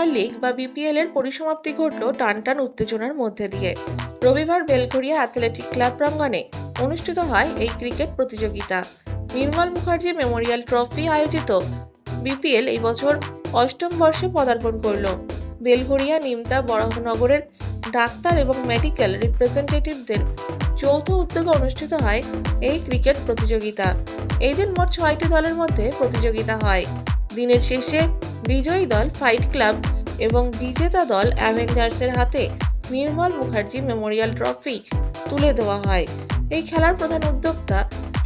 Memorial league বা BPL এর পরিসমাপ্তি ঘটল টানটান উত্তেজনার মধ্যে দিয়ে। রবিবার বেলঘরিয়া অ্যাথলেটিক ক্লাব প্রাঙ্গণে অনুষ্ঠিত হয় এই ক্রিকেট প্রতিযোগিতা। নির্মল মুখার্জি মেমোরিয়াল ট্রফি আয়োজিত বিপিএল এই বছর অষ্টম বর্ষে পদার্পণ করল। বেলঘরিয়া নিমতা বরাহনগরের ডাক্তার এবং মেডিকেল রিপ্রেজেন্টেটিভদের যৌথ উদ্যোগে অনুষ্ঠিত হয় এই ক্রিকেট প্রতিযোগিতা। এই দিন মোট ছয়টি দলের মধ্যে প্রতিযোগিতা হয়। দিনের শেষে বিজয়ী দল ফাইট ক্লাব এবং বিজেতা দল অ্যাভেঞ্জার্সের হাতে নির্মল মুখার্জি মেমোরিয়াল ট্রফি তুলে দেওয়া হয়। এই খেলার প্রধান উদ্যোক্তা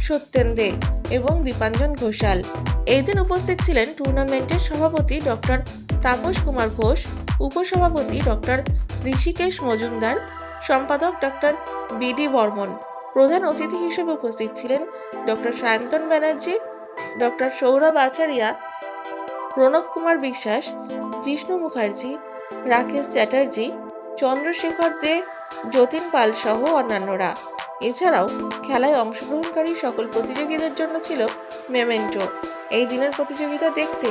সত্যেন দে এবং দীপাঞ্জন ঘোষাল। এই দিন উপস্থিত ছিলেন টুর্নামেন্টের সভাপতি ডক্টর তাপস কুমার ঘোষ, উপসভাপতি ডক্টর ঋষিকেশ মজুমদার, সম্পাদক ডক্টর বিডি বর্মন। প্রধান অতিথি হিসেবে উপস্থিত ছিলেন ডক্টর সায়ন্তন ব্যানার্জি ডক্টর সৌরভ আচারিয়া প্রণব কুমার বিশ্বাস, জিষ্ণু মুখার্জি, রাকেশ চ্যাটার্জি, চন্দ্রশেখর দে, যতীন পাল সহ অন্যান্যরা। এছাড়াও খেলায় অংশগ্রহণকারী সকল প্রতিযোগীদের জন্য ছিল মেমেন্টো। এই দিনের প্রতিযোগিতা দেখতে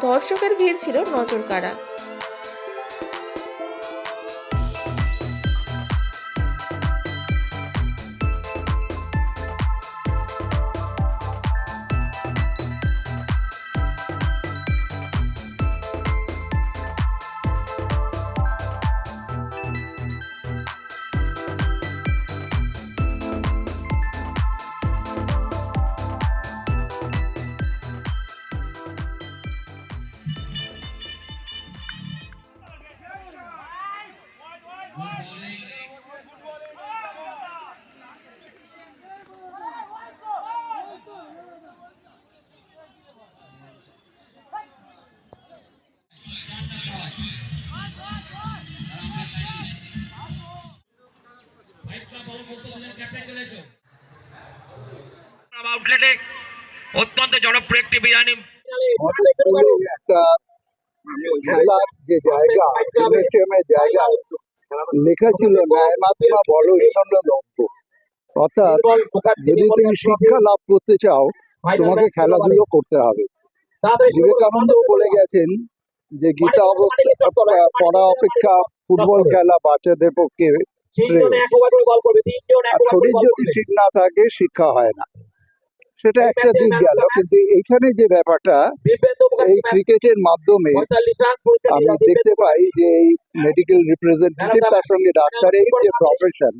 দর্শকের ভিড় ছিল নজর কাড়া আউটলেটে অত্যন্ত জনপ্রিয় একটি বিরিয়ানি। একটা খেলার যে জায়গা জিমনেশিয়ামের জায়গা লেখা ছিল ন্যায়মাত্মা বলো লক্ষ্য অর্থাৎ যদি তুমি শিক্ষা লাভ করতে চাও তোমাকে খেলাধুলো করতে হবে। বিবেকানন্দ বলে গেছেন যে গীতা অবস্থা পড়া অপেক্ষা ফুটবল খেলা বাচ্চাদের পক্ষে আর শরীর যদি ঠিক না থাকে শিক্ষা হয় না। সেটা একটা দিক গেল কিন্তু এইখানে যে ব্যাপারটা এই ক্রিকেটের মাধ্যমে আমি দেখতে পাই যে এই মেডিকেল রিপ্রেজেন্টেটিভ তার সঙ্গে ডাক্তারের যে প্রফেশন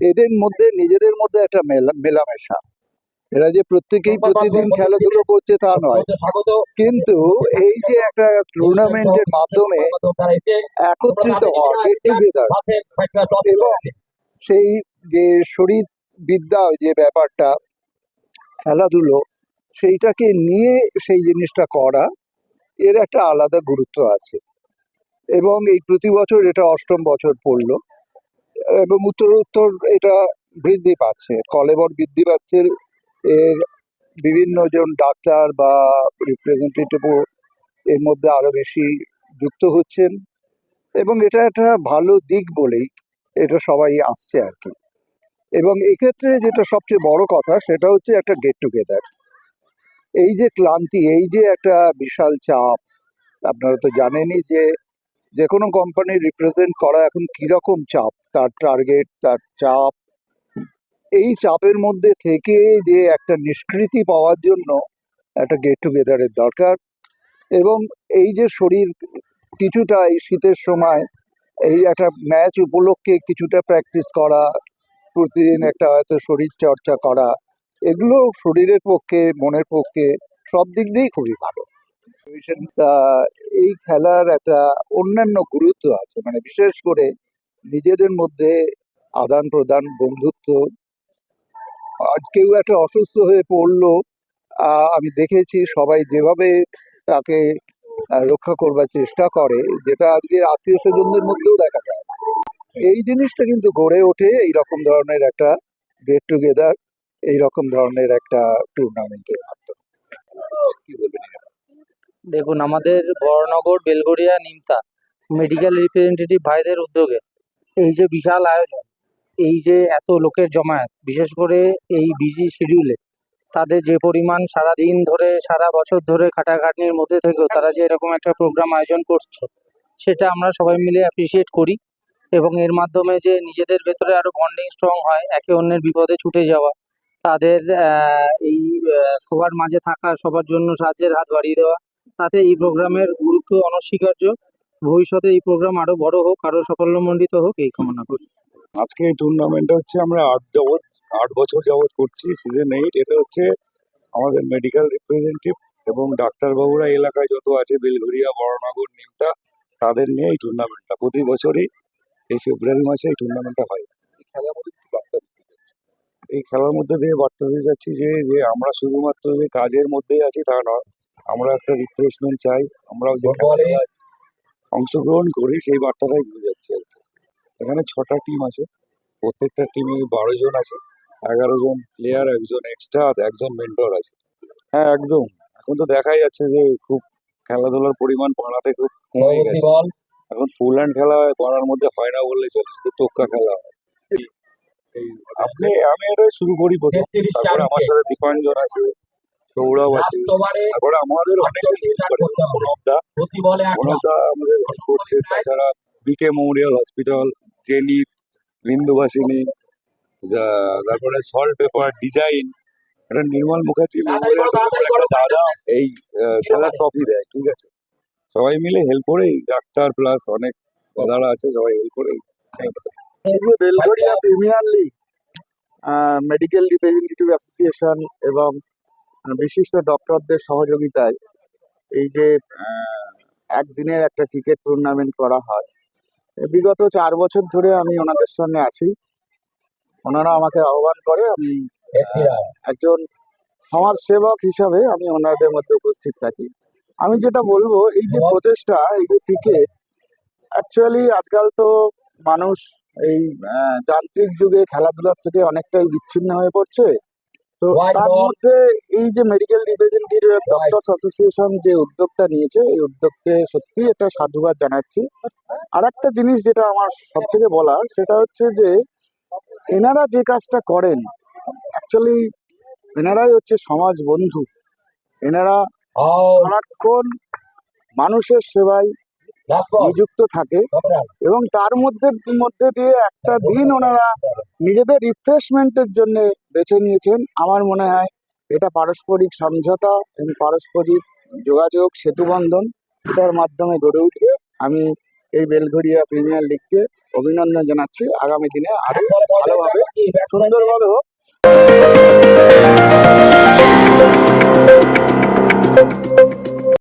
এদের মধ্যে নিজেদের মধ্যে একটা মেলা- মেলামেশা। এরা যে প্রত্যেকেই প্রতিদিন খেলাধুলো করছে তা নয়। কিন্তু এই যে একটা টুর্নামেন্টের মাধ্যমে একত্রিত হওয়া গেট টুগেদার এবং সেই যে শরীর বিদ্যা যে ব্যাপারটা খেলাধুলো সেইটাকে নিয়ে সেই জিনিসটা করা এর একটা আলাদা গুরুত্ব আছে। এবং এই প্রতি বছর এটা অষ্টম বছর পড়ল এবং উত্তর উত্তর এটা বৃদ্ধি পাচ্ছে কলেবর বৃদ্ধি পাচ্ছে এর বিভিন্ন জন ডাক্তার বা রিপ্রেজেন্টেটিভও এর মধ্যে আরও বেশি যুক্ত হচ্ছেন। এবং এটা একটা ভালো দিক বলেই এটা সবাই আসছে আর কি। এবং এক্ষেত্রে যেটা সবচেয়ে বড় কথা সেটা হচ্ছে একটা গেট টুগেদার এই যে ক্লান্তি, এই যে একটা বিশাল চাপ, আপনারা তো জানেনই যে যে কোনো কোম্পানি রিপ্রেজেন্ট করা এখন কীরকম চাপ, তার টার্গেট তার চাপ এই চাপের মধ্যে থেকে যে একটা নিষ্কৃতি পাওয়ার জন্য একটা গেট টুগেদারের দরকার। এবং এই যে শরীর কিছুটা এই শীতের সময় এই একটা ম্যাচ উপলক্ষে কিছুটা প্র্যাকটিস করা, প্রতিদিন একটা হয়তো শরীর চর্চা করা, এগুলো শরীরের পক্ষে, মনের পক্ষে সব দিক দিয়েই খুবই ভালো। এই খেলার একটা অন্যান্য গুরুত্ব আছে। মানে বিশেষ করে নিজেদের মধ্যে আদান প্রদান বন্ধুত্ব আজ কেউ একটা অসুস্থ হয়ে পড়ল আমি দেখেছি সবাই যেভাবে তাকে রক্ষা করবার চেষ্টা করে, যেটা আজকে আত্মীয় স্বজনদের মধ্যেও দেখা যায়। এই জিনিসটা কিন্তু গড়ে ওঠে এই রকম ধরনের একটা গেট টুগেদার এই রকম ধরনের একটা টুর্নামেন্টের মাধ্যমে। কি বলবেন দেখুন, আমাদের বড়নগর বেলগড়িয়া নিমতা মেডিকেল রিপ্রেজেন্টেটিভ ভাইদের উদ্যোগে এই যে বিশাল আয়োজন এই যে এত লোকের জমায়েত, বিশেষ করে এই বিজি শিডিউলে তাদের যে পরিমাণ সারা দিন ধরে, সারা বছর ধরে খাটাখাটনির মধ্যে থেকেও তারা যে এরকম একটা প্রোগ্রাম আয়োজন করছে, সেটা আমরা সবাই মিলে অ্যাপ্রিসিয়েট করি এবং এর মাধ্যমে যে নিজেদের ভেতরে আরও বন্ডিং স্ট্রং হয়, একে অন্যের বিপদে ছুটে যাওয়া, তাদের এই সবার মাঝে থাকা, সবার জন্য সাহায্যের হাত বাড়িয়ে দেওয়া, তাতে এই প্রোগ্রামের গুরুত্ব অনস্বীকার্য। ভবিষ্যতে এই প্রোগ্রাম আরও বড় হোক, আরও সাফল্যমণ্ডিত হোক, এই কামনা করি। আজকে এই টুর্নামেন্টটা হচ্ছে আমরা আট যাবৎ আট বছর যাবৎ করছি সিজন এইট এটা হচ্ছে আমাদের মেডিকেল রিপ্রেজেন্টেটিভ এবং ডাক্তারবাবুরা এলাকায় যত আছে বেলঘরিয়া বড়নগর নিমতা তাদের নিয়ে এই টুর্নামেন্টটা প্রতি বছরই এই ফেব্রুয়ারি মাসে এই টুর্নামেন্টটা হয়। এই খেলার মধ্যে দিয়ে বার্তা দিতে চাচ্ছি যে যে আমরা শুধুমাত্র যে কাজের মধ্যেই আছি তা নয় আমরা একটা রিফ্রেশমেন্ট চাই আমরাও যে অংশগ্রহণ করি সেই বার্তাটাই দিয়ে যাচ্ছি আর কি। এখানে ছটা টিম আছে। প্রত্যেকটা টিমে বারো জন আছে এগারো জন প্লেয়ার একজন এক্সট্রা একজন মেন্টর আছে। হ্যাঁ একদম। এখন তো দেখাই যাচ্ছে যে খুব খেলাধুলার পরিমাণ পাড়াতে খুব কমে গেছে। এখন ফুল হ্যান্ড খেলা পাড়ার মধ্যে হয় না বললে চলে শুধু টোক্কা খেলা হয়। আপনি আমি এটা শুরু করি প্রথম। তারপরে আমার সাথে দীপাঞ্জন আছে সৌরভ আছে। তারপরে আমাদের অনেক হেল্প করে প্রণবদা প্রণবদা আমাদের করছে তাছাড়া বিকে মেমোরিয়াল হসপিটাল জেনিত বিন্দুবাসিনী যা- তারপরে সল্ট পেপার ডিজাইন এটা নির্মল মুখার্জি মেমোরিয়াল দাদা এই খেলার ট্রফি দেয় ঠিক আছে। সবাই মিলে হেল্প করে ডাক্তার প্লাস অনেক দাদারা আছে সবাই হেল্প করে এই Belgharia premier league medical representative association এবং বিশিষ্ট ডক্টরদের সহযোগিতায় এই যে আহ, একদিনের একটা ক্রিকেট টুর্নামেন্ট করা হয় বিগত চার বছর ধরে আমি ওনাদের সঙ্গে আছি। ওনারা আমাকে আহ্বান করে আমি একজন সমাজসেবক হিসাবে আমি ওনাদের মধ্যে উপস্থিত থাকি। আমি যেটা বলব এই যে প্রচেষ্টা এই যে ক্রিকেট অ্যাকচুয়ালি আজকাল তো মানুষ এই যান্ত্রিক যুগে খেলাধুলার থেকে অনেকটাই বিচ্ছিন্ন হয়ে পড়ছে। তো তার মধ্যে এই যে মেডিকেল রিপ্রেজেন্টেটিভ ডক্টরস অ্যাসোসিয়েশন যে উদ্যোগটা নিয়েছে এই উদ্যোগকে সত্যি একটা সাধুবাদ জানাচ্ছি। আর একটা জিনিস যেটা আমার সব থেকে বলার সেটা হচ্ছে যে এনারা যে কাজটা করেন অ্যাকচুয়ালি এনারাই হচ্ছে সমাজ বন্ধু। এনারা সারাক্ষণ মানুষের সেবায় নিযুক্ত থাকে এবং তার মধ্যে মধ্যে দিয়ে একটা দিন ওনারা নিজেদের রিফ্রেশমেন্টের জন্য বেছে নিয়েছেন। আমার মনে হয় এটা পারস্পরিক সমঝোতা এবং পারস্পরিক যোগাযোগ সেতুবন্ধন এটার মাধ্যমে গড়ে উঠবে। আমি এই বেলঘড়িয়া প্রিমিয়ার লিগকে অভিনন্দন জানাচ্ছি। আগামী দিনে আরও ভালোভাবে সুন্দরভাবে হোক।